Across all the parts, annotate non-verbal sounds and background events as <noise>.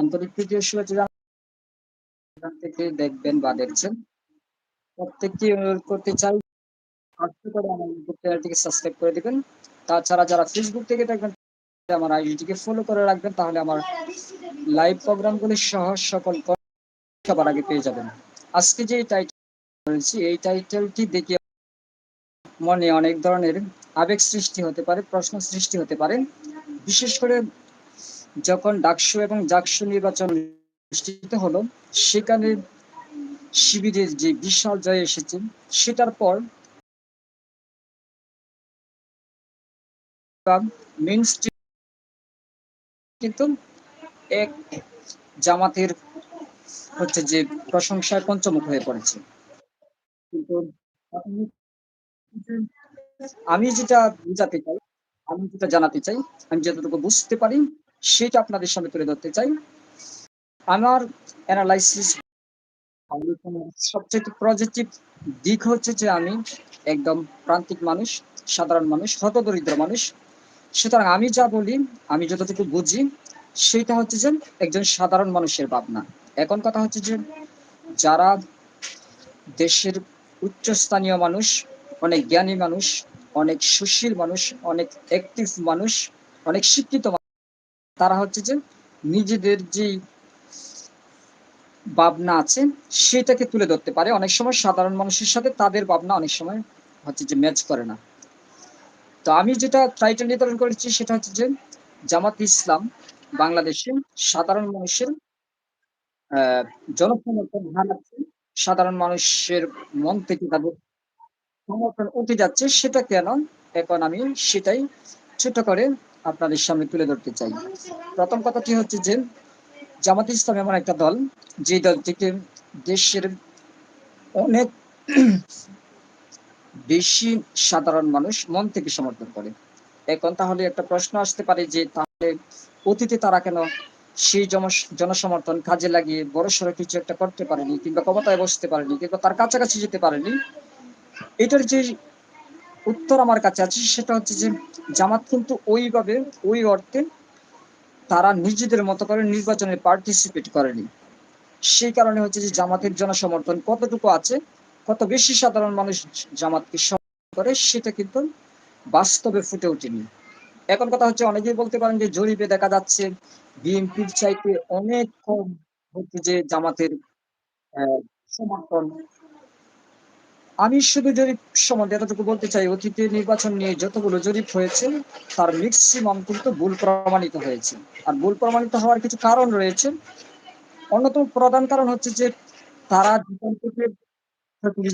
আন্তরিক এখান থেকে দেখবেন বা দেখছেন। প্রত্যেককে অনুরোধ করতে চাই করে সাবস্ক্রাইব করে দিবেন। তাছাড়া যারা ফেসবুক থেকে দেখবেন আমার আইডিটিকে ফলো করে রাখবেন, তাহলে আমার লাইভ প্রোগ্রামগুলি সহ সকল সবার আগে পেয়ে যাবেন। আজকে যে টাইটেল বলছি এই টাইটেলটি দেখে মনে অনেক ধরনের আবেগ সৃষ্টি হতে পারে, প্রশ্ন সৃষ্টি হতে পারে। বিশেষ করে যখন ডাকসু এবং জাকসু নির্বাচন অনুষ্ঠিত হলো, সেখানে শিবিরের যে বিশাল জয় এসেছে, সেটার পর কিন্তু এক জামাতের হচ্ছে যে প্রশংসায় পঞ্চমুখ হয়ে পড়েছে। কিন্তু আমি যেটা বুঝাতে চাই, আমি যেটা জানাতে চাই, আমি যতটুকু বুঝতে পারি সেটা আপনাদের সামনে তুলে ধরতে চাই। আমার অ্যানালাইসিস সবচেয়ে পজিটিভ দিক হচ্ছে যে আমি একদম প্রান্তিক মানুষ, সাধারণ মানুষ, হতদরিদ্র মানুষ। সুতরাং আমি যা বলি, আমি যতটুকু বুঝি, সেটা হচ্ছে যে একজন সাধারণ মানুষের ভাবনা। এখন কথা হচ্ছে যে যারা দেশের উচ্চস্থানীয় মানুষ, অনেক জ্ঞানী মানুষ, অনেক সুশীল মানুষ, অনেক অ্যাক্টিভ মানুষ, অনেক শিক্ষিত তারা হচ্ছে যে নিজেদের যে ভাবনা আছে, সেটাকে তুলে ধরতে পারে। অনেক সময় সাধারণ মানুষের সাথে তাদের ভাবনা অনেক সময় হচ্ছে যে ম্যাচ করে না। তো আমি যেটা টাইটেল নির্ধারণ করেছি, সেটা হচ্ছে যে জামাত ইসলাম বাংলাদেশে সাধারণ মানুষের জনসমর্থন সাধারণ মানুষের মন থেকে তাদের সমর্থন উঠে যাচ্ছে। সেটা কেন? এখন আমি সেটাই ছোট করে আপনাদের সামনে তুলে ধরতে চাই। প্রথম কথাটি হচ্ছে যে, জামাত ইসলাম এমন একটা দল, যে দল থেকে দেশের অনেক <clears throat> বেশি সাধারণ মানুষ মন থেকে সমর্থন করে। এখন তাহলে একটা প্রশ্ন আসতে পারে যে, তাহলে অতীতে তারা কেন সেই জনসমর্থন কাজে লাগিয়ে বড় সড়ো কিছু একটা করতে পারেনি কিংবা ক্ষমতায় বসতে পারেনি কিংবা তার কাছাকাছি যেতে পারেনি? এটার যে উত্তর আমার কাছে আছে, সেটা হচ্ছে যে জামাত কিন্তু ওইভাবে, ওই অর্থে তারা নিজেদের মতো করে নির্বাচনে পার্টিসিপেট করেনি। সেই কারণে হচ্ছে যে জামাতের জনসমর্থন কতটুকু আছে, কত বেশি সাধারণ মানুষ জামাতকে সমর্থন করে, সেটা কিন্তু বাস্তবে ফুটে ওঠেনি। এখন কথা হচ্ছে, অনেকেই বলতে পারেন যে জরিপে দেখা যাচ্ছে বিএনপির চাইতে অনেক কম হচ্ছে যে জামাতের সমর্থন। আমি শুধু জরিপ সম্বন্ধে এতটুকু বলতে চাই, অতীতে নির্বাচন নিয়ে যতগুলো জরিপ হয়েছে, তার ম্যাক্সিমাম কিন্তু ভুল প্রমাণিত হয়েছে। আর ভুল প্রমাণিত হওয়ার কিছু কারণ রয়েছে। অন্যতম প্রধান কারণ হচ্ছে যে, তারা জীবন থেকে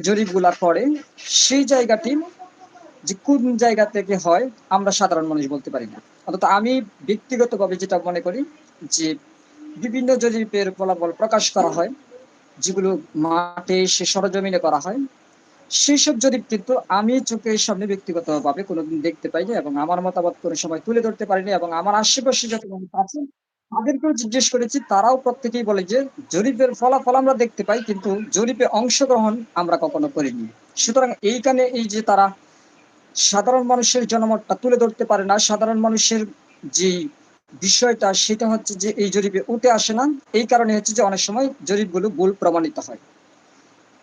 জরিপগুলা করে, সেই জায়গাটি যে কোন জায়গা থেকে হয়, আমরা সাধারণ মানুষ বলতে পারি না। অন্তত আমি ব্যক্তিগতভাবে যেটা মনে করি যে, বিভিন্ন জরিপের ফলাফল প্রকাশ করা হয়, যেগুলো মাঠে সে সরজমিনে করা হয় সেই সব জরিপ কিন্তু আমি চোখের সামনে ব্যক্তিগতভাবে কোনোদিন দেখতে পাইনি এবং আমার মতামত কোনো সময় তুলে ধরতে পারিনি এবং আমার আশেপাশে যত মানুষ আছেন, তাদেরকেও জিজ্ঞেস করেছি, তারাও প্রত্যেকেই বলে যে জরিপের ফলাফল আমরা দেখতে পাই কিন্তু জরিপে অংশগ্রহণ আমরা কখনো করিনি। সুতরাং এইখানে এই যে তারা সাধারণ মানুষের জনমতটা তুলে ধরতে পারে না, সাধারণ মানুষের যে বিষয়টা সেটা হচ্ছে যে এই জরিপে উঠে আসে না। এই কারণে হচ্ছে যে অনেক সময় জরিপগুলো ভুল প্রমাণিত হয়।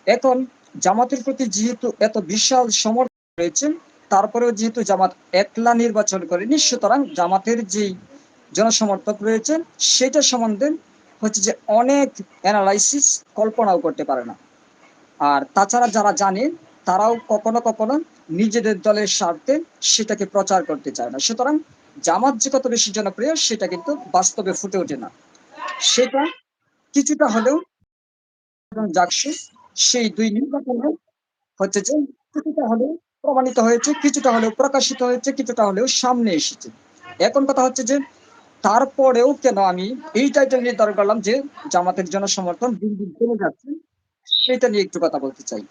এখন জামাতের প্রতি যেহেতু এত বিশাল সমর্থন রয়েছে তারপরেও যেহেতু জামাত একলা নির্বাচন করেনি, সুতরাং জামাতের যে জনসমর্থক রয়েছে সেটা সম্বন্ধে হচ্ছে যে অনেক অ্যানালাইসিস কল্পনাও করতে পারে না। আর তাছাড়া যারা জানে, তারাও কখনো কখনো নিজেদের দলের স্বার্থে সেটাকে প্রচার করতে চায় না। সুতরাং জামাত যে কত বেশি জনপ্রিয়, সেটা কিন্তু বাস্তবে ফুটে ওঠে না। সেটা কিছুটা হলেও জাকসু সেই দুই নির্বাচনে হচ্ছে যে কিছুটা হলেও প্রমাণিত হয়েছে, কিছুটা হলেও প্রকাশিত হয়েছে, কিছুটা হলেও সামনে এসেছে। এখন কথা হচ্ছে যে তারপরেও কেন আমি এই টাইটেল নির্ধারণ করলাম যে জামাতের জন্য সমর্থন দিন দিন কমে যাচ্ছে, সেটা নিয়ে একটু কথা বলতে চাই।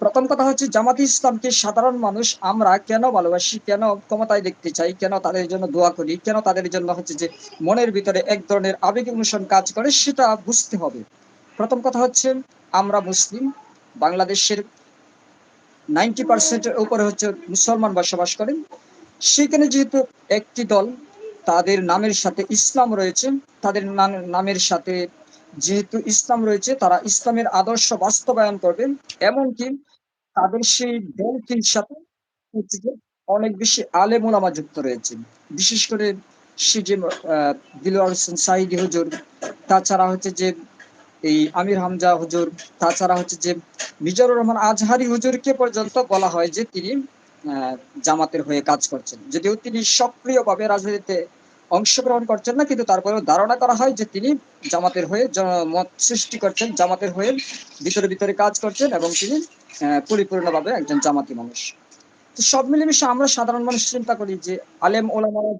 প্রথম কথা হচ্ছে জামাত ইসলামকে সাধারণ মানুষ আমরা কেন ভালোবাসি, কেন ক্ষমতায় দেখতে চাই, কেন তাদের জন্য দোয়া করি, কেন তাদের জন্য হচ্ছে যে মনের ভিতরে এক ধরনের আবেগ অনুসরণ কাজ করে, সেটা বুঝতে হবে। প্রথম কথা হচ্ছে আমরা মুসলিম, বাংলাদেশের নাইনটি পার্সেন্টের উপরে হচ্ছে মুসলমান বসবাস করেন। সেখানে যেহেতু একটি দল, তাদের নামের সাথে ইসলাম রয়েছে। তাদের নাম- নামের সাথে যেহেতু ইসলাম রয়েছে, তারা ইসলামের আদর্শ বাস্তবায়ন করবে। এমনকি তাদের সেই দলটির সাথে অনেক বেশি আলেম ওলামা যুক্ত রয়েছে। বিশেষ করে সে যে দিলওয়ার হোসেন সাইদি হুজুর, তাছাড়া হচ্ছে যে এই আমির হামজা হুজুর, তাছাড়া হচ্ছে যে মিজানুর রহমান আজহারি হুজুরকে পর্যন্ত বলা হয় যে তিনি জামাতের হয়ে কাজ করছেন। যদিও তিনি সক্রিয়ভাবে রাজনীতিতে অংশগ্রহণ করছেন না, কিন্তু তারপরেও ধারণা করা হয় যে তিনি জামাতের হয়ে মত সৃষ্টি করছেন, জামাতের হয়ে ভিতরে ভিতরে কাজ করছেন এবং তিনি পরিপূর্ণভাবে একজন জামাতি মানুষ। তো সব মিলেমিশে আমরা সাধারণ মানুষ চিন্তা করি যে আলেম ওলামারা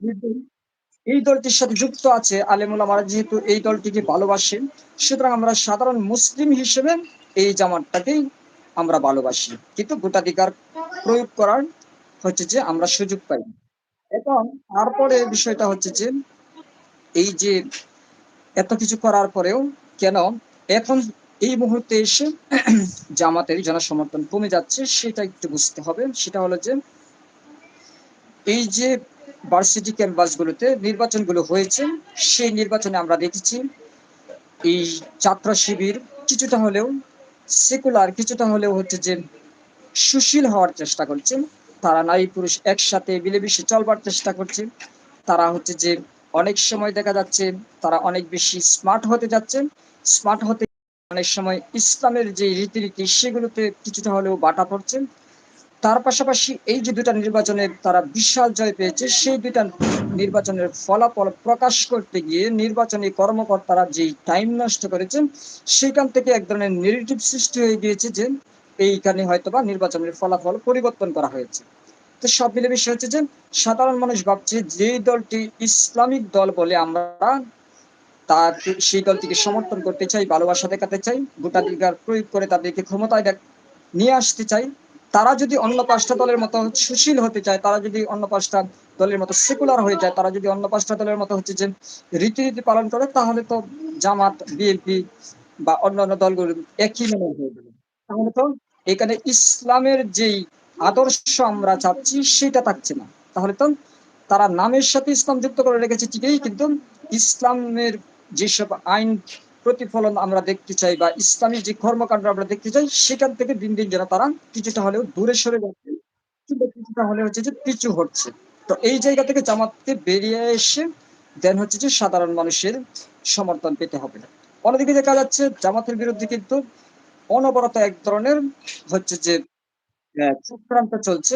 এই দলটির সাথে যুক্ত আছে আলেম ওলামারা যেহেতু এই দলটিকে ভালোবাসে, সুতরাং আমরা সাধারণ মুসলিম হিসেবে এই জামাতটাকেই আমরা ভালোবাসি কিন্তু ভোটাধিকার প্রয়োগ করার হচ্ছে যে আমরা সুযোগ পাই। এবং তারপরে বিষয়টা হচ্ছে যে এই যে এত কিছু করার পরেও কেন এখন এই মুহূর্তে এসে জামাতের জনসমর্থন কমে যাচ্ছে, সেটা একটু বুঝতে হবে সেটা হলো যে এই যে ভার্সিটি ক্যাম্পাসগুলোতে নির্বাচনগুলো হয়েছে, সেই নির্বাচনে আমরা দেখেছি এই ছাত্র শিবির কিছুটা হলেও সেকুলার কিছুটা হলেও হচ্ছে যে সুশীল হওয়ার চেষ্টা করছে। তারা নারী পুরুষ একসাথে মিলেমিশে চলবার চেষ্টা করছে। তারা হচ্ছে যে অনেক সময় দেখা যাচ্ছে তারা অনেক বেশি স্মার্ট হতে যাচ্ছে। স্মার্ট হতে অনেক সময় ইসলামের যে রীতিনীতি, সেগুলোতে কিছুটা হলেও বাটা পড়ছে। তার পাশাপাশি এই যে দুটা নির্বাচনে তারা বিশাল জয় পেয়েছে, সেই দুটা নির্বাচনের ফলাফল প্রকাশ করতে গিয়ে নির্বাচনী কর্মকর্তারা যে টাইম নষ্ট করেছেন, সেখান থেকে এক ধরনের নেগেটিভ সৃষ্টি হয়ে গিয়েছে যে এইখানে হয়তোবা নির্বাচনের ফলাফল পরিবর্তন করা হয়েছে। তো সব মিলে বিষয় হচ্ছে যে সাধারণ মানুষ ভাবছে যে দলটি ইসলামিক দল বলে আমরা তার সেই দলটিকে সমর্থন করতে চাই, ভালোবাসা দেখাতে চাই, ভোটাধিকার প্রয়োগ করে তাদেরকে ক্ষমতায় নিয়ে আসতে চাই। তারা যদি অন্য পাঁচটা দলের মতো সুশীল হতে চায়, তারা যদি অন্য পাঁচটা দলের মতো সেকুলার হয়ে যায়, তারা যদি অন্য পাঁচটা দলের মতো হচ্ছে যে রীতিনীতি পালন করে, তাহলে তো জামাত, বিএনপি বা অন্যান্য দলগুলো একই মনে হয়ে যাবে। তাহলে তো এখানে ইসলামের যেই আদর্শ আমরা চাচ্ছি, সেটা থাকছে না। তাহলে তো তারা নামের সাথে ইসলাম যুক্ত করে রেখেছে ঠিকই, কিন্তু ইসলামের যেসব আইন প্রতিফলন আমরা দেখতে চাই বা ইসলামী যে কর্মকাণ্ড আমরা দেখতে চাই, সেখান থেকে দিন দিন যেন তারা কিছুটা হলেও দূরে সরে যাচ্ছে, কিংবা কিছুটা হলে হচ্ছে যে পিছু হচ্ছে তো এই জায়গা থেকে জামাতকে বেরিয়ে এসে দেন হচ্ছে যে সাধারণ মানুষের সমর্থন পেতে হবে। অন্যদিকে দেখা যাচ্ছে জামাতের বিরুদ্ধে কিন্তু অনবরত এক ধরনের হচ্ছে যে চক্রান্ত চলছে,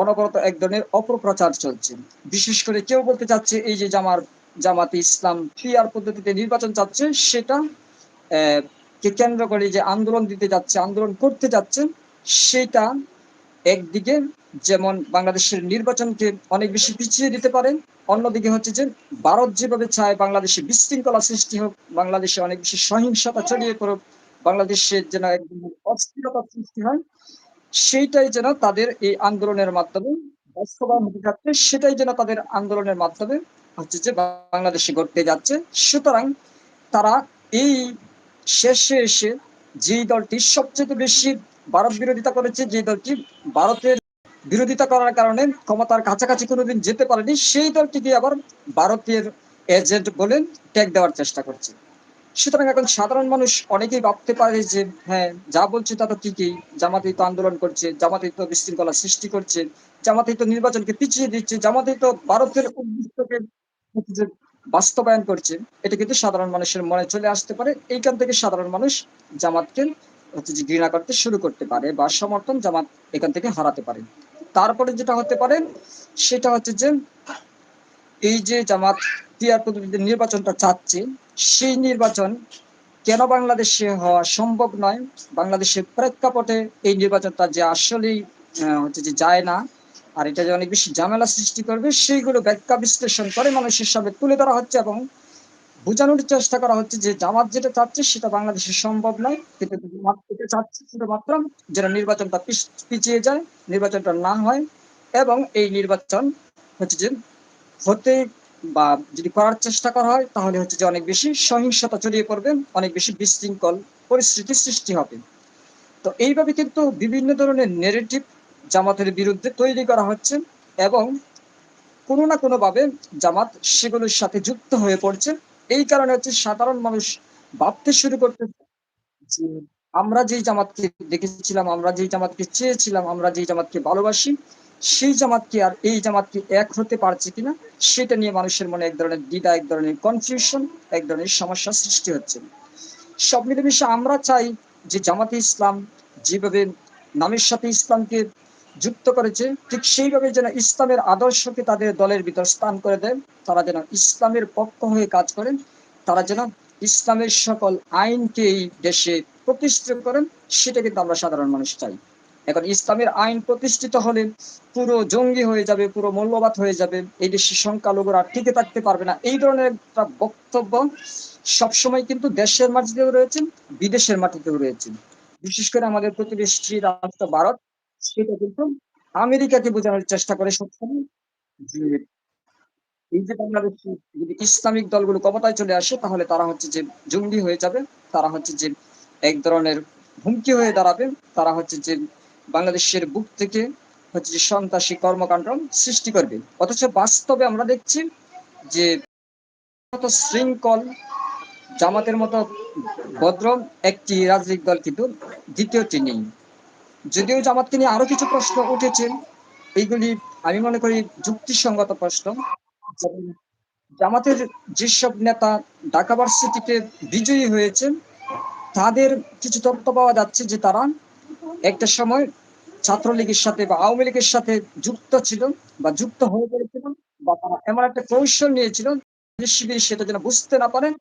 অনবরত এক ধরনের অপপ্রচার চলছে। বিশেষ করে কেউ বলতে চাচ্ছে, এই যে জামার জামাতে ইসলাম পিয়ার পদ্ধতিতে নির্বাচন চাচ্ছে, সেটা কে কেন্দ্র করে যে আন্দোলন দিতে যাচ্ছে, আন্দোলন করতে যাচ্ছে, সেটা একদিকে যেমন বাংলাদেশের নির্বাচনকে অনেক বেশি পিছিয়ে দিতে পারে, অন্যদিকে হচ্ছে যে ভারত যেভাবে চায় বাংলাদেশে বিশৃঙ্খলা সৃষ্টি হোক, বাংলাদেশে অনেক বেশি সহিংসতা ছড়িয়ে পড়ুক বাংলাদেশের যেন একদম অস্থিরতা সৃষ্টি হয়, সেইটাই যেন তাদের এই আন্দোলনের মাধ্যমে বাস্তবায়ন হতে যাচ্ছে সেটাই যেন তাদের আন্দোলনের মাধ্যমে হচ্ছে যে বাংলাদেশে ঘটতে যাচ্ছে। সুতরাং তারা এই শেষে এসে যেই দলটি সবচেয়ে বেশি ভারত বিরোধিতা করেছে, যে দলটি ভারতের বিরোধিতা করার কারণে ক্ষমতার কাছাকাছি কোনোদিন যেতে পারেনি, সেই দলটিকে আবার ভারতের এজেন্ট বলে ট্যাগ দেওয়ার চেষ্টা করছে। সুতরাং এখন সাধারণ মানুষ অনেকেই ভাবতে পারে যে হ্যাঁ যা বলছে তা তো ঠিকই জামাতেই তো আন্দোলন করছে জামাতেই তো বিশৃঙ্খলা সৃষ্টি করছে জামাতেই তো নির্বাচনকে পিছিয়ে দিচ্ছে জামাতেই তো ভারতের উদ্দেশ্যকে যে বাস্তবায়ন করছে, এটা কিন্তু সাধারণ মানুষের মনে চলে আসতে পারে। এইখান থেকে সাধারণ মানুষ জামাতকে হচ্ছে যে ঘৃণা করতে শুরু করতে পারে বা সমর্থন জামাত এখান থেকে হারাতে পারে। তারপরে যেটা হতে পারে, সেটা হচ্ছে যে এই যে জামাত পিয়ার পদ্ধতিতে নির্বাচনটা চাচ্ছে, সেই নির্বাচন কেন বাংলাদেশে হওয়া সম্ভব নয়? বাংলাদেশের প্রেক্ষাপটে এই নির্বাচনটা যে আসলেই হচ্ছে যে যায় না আর এটা যে অনেক বেশি ঝামেলা সৃষ্টি করবে, সেইগুলো ব্যাখ্যা বিশ্লেষণ করে মানুষের সামনে তুলে ধরা হচ্ছে এবং বোঝানোর চেষ্টা করা হচ্ছে যে জামাত যেটা চাচ্ছে সেটা বাংলাদেশে সম্ভব নয়। এটা চাচ্ছে শুধুমাত্র যেন নির্বাচনটা পিছ- পিছিয়ে যায়, নির্বাচনটা না হয় এবং এই নির্বাচন হচ্ছে যে হতে বা যদি করার চেষ্টা করা হয় তাহলে হচ্ছে যে অনেক বেশি সহিংসতা ছড়িয়ে পড়বে, অনেক বেশি বিশৃঙ্খল পরিস্থিতি সৃষ্টি হবে। তো এইভাবে কিন্তু বিভিন্ন ধরনের নেগেটিভ জামাতের বিরুদ্ধে তৈরি করা হচ্ছে এবং কোনো না কোনো ভাবে জামাত সেগুলোর সাথে যুক্ত হয়ে পড়ছে। এই কারণে হচ্ছে সাধারণ মানুষ ভাবতে শুরু করতে আমরা যেই জামাতকে দেখেছিলাম, আমরা যেই জামাতকে চেয়েছিলাম, আমরা যেই জামাতকে ভালোবাসি, সেই জামাতকে আর এই জামাতকে এক হতে পারছে কিনা, সেটা নিয়ে মানুষের মনে এক ধরনের দ্বিধা, এক ধরনের কনফিউশন এক ধরনের সমস্যা সৃষ্টি হচ্ছে। সব মিলেমিশে আমরা চাই যে জামাতে ইসলাম যেভাবে নামের সাথে ইসলামকে যুক্ত করেছে, ঠিক সেইভাবে যেন ইসলামের আদর্শকে তাদের দলের ভিতর স্থান করে দেয়। তারা যেন ইসলামের পক্ষ হয়ে কাজ করেন, তারা যেন ইসলামের সকল আইনকে এই দেশে প্রতিষ্ঠিত করেন, সেটা কিন্তু আমরা সাধারণ মানুষ চাই। এখন ইসলামের আইন প্রতিষ্ঠিত হলে পুরো জঙ্গি হয়ে যাবে, পুরো মূল্যবাদ হয়ে যাবে, এই দেশের সংখ্যালঘুরা টিকে থাকতে পারবে না। এই ধরনের একটা বক্তব্য সবসময় কিন্তু দেশের মাটিতেও রয়েছে, বিদেশের মাটিতেও রয়েছে। বিশেষ করে আমাদের প্রতিবেশী রাষ্ট্র ভারত সেটা কিন্তু আমেরিকাকে বোঝানোর চেষ্টা করে সবসময় যে এই যে বাংলাদেশ যদি ইসলামিক দলগুলো ক্ষমতায় চলে আসে, তাহলে তারা হচ্ছে যে জঙ্গি হয়ে যাবে, তারা হচ্ছে যে এক ধরনের হুমকি হয়ে দাঁড়াবে, তারা হচ্ছে যে বাংলাদেশের বুক থেকে হচ্ছে যে সন্ত্রাসী কর্মকাণ্ড সৃষ্টি করবে। অথচ বাস্তবে আমরা দেখছি যে শৃঙ্খল, জামাতের মতো ভদ্র একটি রাজনৈতিক দল কিন্তু দ্বিতীয়টি নেই। যদিও জামাত নিয়ে আরও কিছু প্রশ্ন উঠেছেন, এইগুলি আমি মনে করি যুক্তিসঙ্গত প্রশ্ন। জামাতের যেসব নেতা ঢাকা ভার্সিটিতে বিজয়ী হয়েছেন, তাদের কিছু তথ্য পাওয়া যাচ্ছে যে তারা একটা সময় ছাত্রলীগের সাথে বা আওয়ামী লীগের সাথে যুক্ত ছিল বা যুক্ত হয়ে পড়েছিল বা তারা এমন একটা কৌশল নিয়েছিল শিবির সেটা যেন বুঝতে না পারেন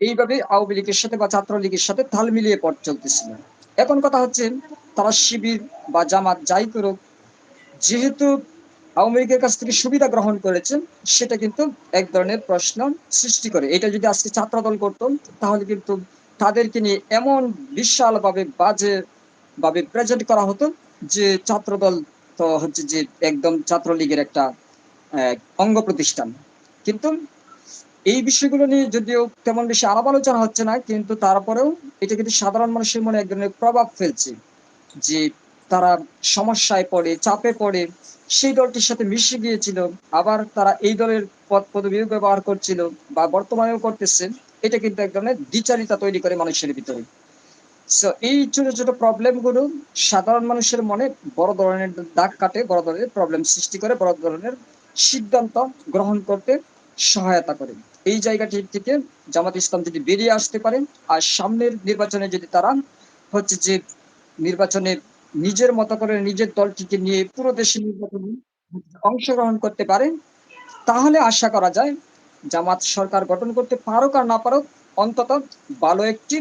এইভাবে আওয়ামী লীগের সাথে বা ছাত্রলীগের সাথে তাল মিলিয়ে পথ চলতেছিল। এখন কথা হচ্ছে তারা শিবির বা জামাত যাই করুক, যেহেতু আওয়ামী লীগের কাছ থেকে সুবিধা গ্রহণ করেছেন, সেটা কিন্তু এক ধরনের প্রশ্ন সৃষ্টি করে। এটা যদি আজকে ছাত্র দল করতো, তাহলে কিন্তু তাদেরকে নিয়ে এমন বিশাল ভাবে বাজে ভাবে প্রেজেন্ট করা হতো যে ছাত্র দল তো হচ্ছে যে একদম ছাত্রলীগের একটা অঙ্গ প্রতিষ্ঠান। কিন্তু এই বিষয়গুলো নিয়ে যদিও তেমন বেশি আলাপ আলোচনা হচ্ছে না, কিন্তু তারপরেও এটা কিন্তু সাধারণ মানুষের মনে এক ধরনের প্রভাব ফেলছে যে তারা সমস্যায় পড়ে, চাপে পড়ে। সেই দলটির সাথে মিশে গিয়েছিল, আবার তারা এই দলের পদ পদবী ব্যবহার করছিল বা বর্তমানেও করতেছে। এটা কিন্তু এক ধরনের দ্বিচারিতা তৈরি করে মানুষের ভিতরে। সো এই ছোট ছোট প্রবলেমগুলো সাধারণ মানুষের মনে বড় ধরনের দাগ কাটে, বড় ধরনের প্রবলেম সৃষ্টি করে, বড় ধরনের সিদ্ধান্ত গ্রহণ করতে সহায়তা করে। এই জায়গাটি থেকে জামাত ইসলাম যদি বেরিয়ে আসতে পারে, আর সামনের নির্বাচনে যদি তারা হচ্ছে যে নির্বাচনে নিজের মতো করে নিজের দলটিকে নিয়ে পুরো দেশের নির্বাচনে অংশগ্রহণ করতে পারে, তাহলে আশা করা যায় জামাত সরকার গঠন করতে পারুক আর না পারুক, অন্তত ভালো একটি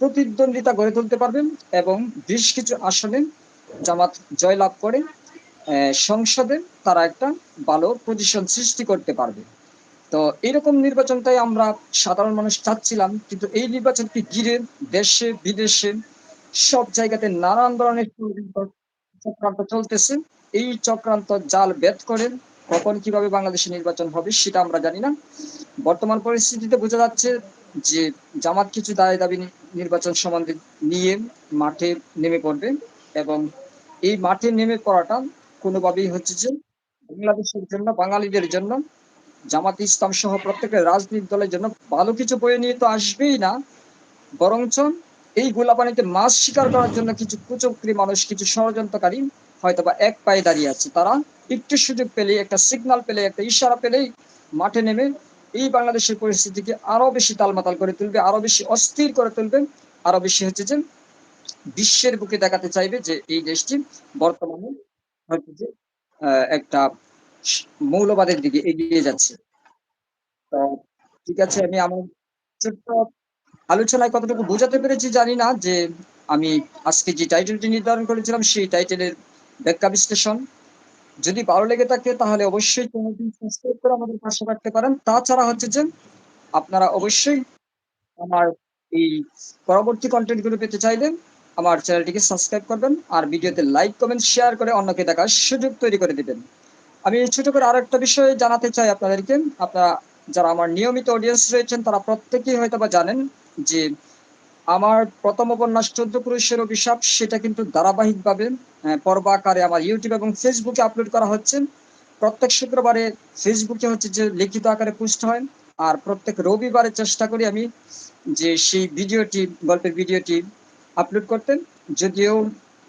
প্রতিদ্বন্দ্বিতা গড়ে তুলতে পারবেন এবং বেশ কিছু আসনে জামাত জয়লাভ করে সংসদে তারা একটা ভালো পজিশন সৃষ্টি করতে পারবে। তো এরকম নির্বাচনটাই আমরা সাধারণ মানুষ চাচ্ছিলাম, কিন্তু এই নির্বাচনকে ঘিরে দেশে, বিদেশে সব জায়গাতে নানান ধরনের চক্রান্ত চলতেছে। এই চক্রান্ত জাল বেদ করে কখন কীভাবে বাংলাদেশে নির্বাচন হবে সেটা আমরা জানি না। বর্তমান পরিস্থিতিতে বোঝা যাচ্ছে যে জামাত কিছু দায় দাবি নির্বাচন সম্বন্ধে নিয়ে মাঠে নেমে পড়বে এবং এই মাঠে নেমে পড়াটা কোনোভাবেই হচ্ছে যে বাংলাদেশের জন্য, বাঙালিদের জন্য জামাত ইসলাম সহ প্রত্যেকের রাজনৈতিক দলের জন্য ভালো কিছু বয়ে নিয়ে তো আসবেই না। বরঞ্চ এই গোলাপানিতে মাছ শিকার করার জন্য কিছু কুচক্রী মানুষ, কিছু ষড়যন্ত্রকারী হয়তো বা এক পায়ে দাঁড়িয়ে আছে। তারা একটু সুযোগ পেলে একটা সিগনাল পেলে একটা ইশারা পেলেই মাঠে নেমে এই বাংলাদেশের পরিস্থিতিকে আরও বেশি তালমাতাল করে তুলবে, আরও বেশি অস্থির করে তুলবে, আরও বেশি হচ্ছে যে বিশ্বের বুকে দেখাতে চাইবে যে এই দেশটি বর্তমানে হচ্ছে যে একটা মৌলবাদের দিকে এগিয়ে যাচ্ছে। ঠিক আছে, আমি আমার ছোট্ট আলোচনায় কতটুকু বোঝাতে পেরেছি জানি না, যে আমি আজকে যে টাইটেলটি নির্ধারণ করেছিলাম, সেই টাইটেলের ব্যাখ্যা বিশ্লেষণ। যদি ভালো লেগে থাকে, তাহলে অবশ্যই চ্যানেলটি সাবস্ক্রাইব করে আমাদের পাশে রাখতে পারেন। তাছাড়া হচ্ছে যে, আপনারা অবশ্যই আমার এই পরবর্তী কন্টেন্টগুলো পেতে চাইলে আমার চ্যানেলটিকে সাবস্ক্রাইব করবেন, আর ভিডিওতে লাইক, কমেন্ট, শেয়ার করে অন্যকে দেখার সুযোগ তৈরি করে দিবেন। আমি ছোট করে আরও একটা বিষয় জানাতে চাই আপনাদেরকে। আপনারা যারা আমার নিয়মিত অডিয়েন্স রয়েছেন, তারা প্রত্যেকেই হয়তো বা জানেন যে আমার প্রথম উপন্যাস চোদ্দ পুরুষের অভিশাপ, সেটা কিন্তু ধারাবাহিকভাবে পর্ব আকারে আমার ইউটিউব এবং ফেসবুকে আপলোড করা হচ্ছে। প্রত্যেক শুক্রবারে ফেসবুকে হচ্ছে যে লিখিত আকারে পোস্ট হয়। আর প্রত্যেক রবিবারে চেষ্টা করি আমি যে সেই ভিডিওটি, গল্পের ভিডিওটি আপলোড করতেন যদিও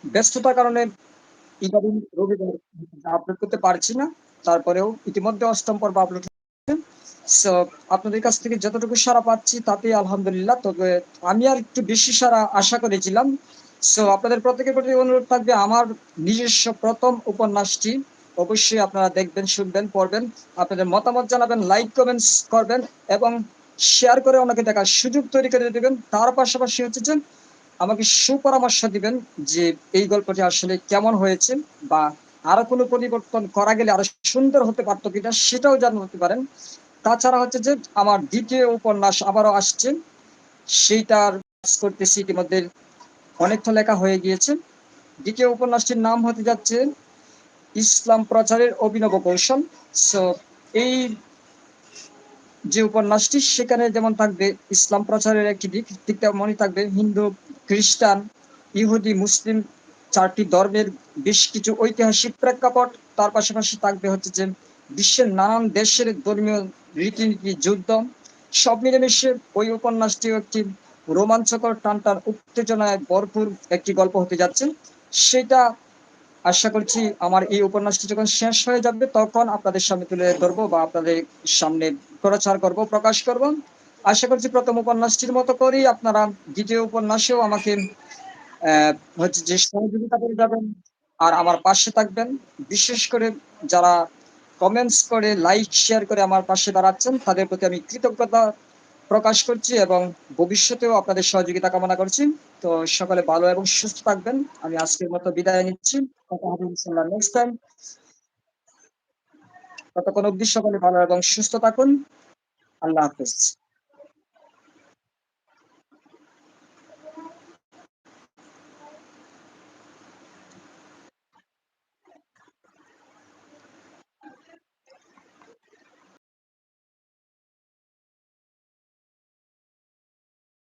ব্যস্ততার কারণে ইদানিং রবিবার আপলোড করতে পারছি না, তারপরেও ইতিমধ্যে অষ্টম পর্ব আপলোড আপনাদের কাছ থেকে যতটুকু সারা পাচ্ছি তাতে আলহামদুলিল্লাহ, তবে আমি আর একটু বেশি সারা আশা করেছিলাম। সো আপনাদের প্রত্যেকের প্রতি অনুরোধ থাকবে আমার নিজস্ব প্রথম উপন্যাসটি অবশ্যই আপনারা দেখবেন, শুনবেন, পড়বেন। আপনাদের মতামত জানাবেন লাইক কমেন্টস করবেন এবং শেয়ার করে অনেকে দেখার সুযোগ তৈরি করে দেবেন। তার পাশাপাশি হচ্ছে যে আমাকে সুপরামর্শ দিবেন যে এই গল্পটি আসলে কেমন হয়েছে বা আরও কোনো পরিবর্তন করা গেলে আরও সুন্দর হতে পারতো কিনা সেটাও জানতে পারেন। তাছাড়া হচ্ছে যে আমার দ্বিতীয় উপন্যাস আবারও আসছে। সেইটার করতেছি ইতিমধ্যে অনেকটা লেখা হয়ে গিয়েছে। দ্বিতীয় উপন্যাসটির নাম হতে যাচ্ছে ইসলাম প্রচারের অভিনব কৌশল। সো এই যে উপন্যাসটি, সেখানে যেমন থাকবে ইসলাম প্রচারের একটি দিক দিকটা মনে থাকবে হিন্দু খ্রিস্টান, ইহুদি, মুসলিম চারটি ধর্মের বেশ কিছু ঐতিহাসিক প্রেক্ষাপট। তার পাশাপাশি থাকবে হচ্ছে যে বিশ্বের নানান দেশের ধর্মীয় রীতিনীতি, যুদ্ধ। সব মিলেমিশে ওই উপন্যাসটি একটি রোমাঞ্চকর টানটান উত্তেজনায় ভরপুর একটি গল্প হতে যাচ্ছে। সেটা আশা করছি আমার এই উপন্যাসটি যখন শেষ হয়ে যাবে, তখন আপনাদের সামনে তুলে ধরবো বা আপনাদের সামনে প্রচার করব, প্রকাশ করব। আশা করছি প্রথম উপন্যাসটির মতো করেই আপনারা দ্বিতীয় উপন্যাসেও আমাকে হচ্ছে যে সহযোগিতা করে যাবেন। আর আমার পাশে থাকবেন। বিশেষ করে যারা কমেন্টস করে লাইক শেয়ার করে আমার পাশে দাঁড়াচ্ছেন, তাদের প্রতি আমি কৃতজ্ঞতা প্রকাশ করছি এবং ভবিষ্যতেও আপনাদের সহযোগিতা কামনা করছি। তো সকালে ভালো এবং সুস্থ থাকবেন। আমি আজকের মতো বিদায় নিচ্ছি। কথা হবে ইনশাল্লাহ নেক্সট টাইম ততক্ষণ অবধি সকালে ভালো এবং সুস্থ থাকুন। আল্লাহ হাফেজ।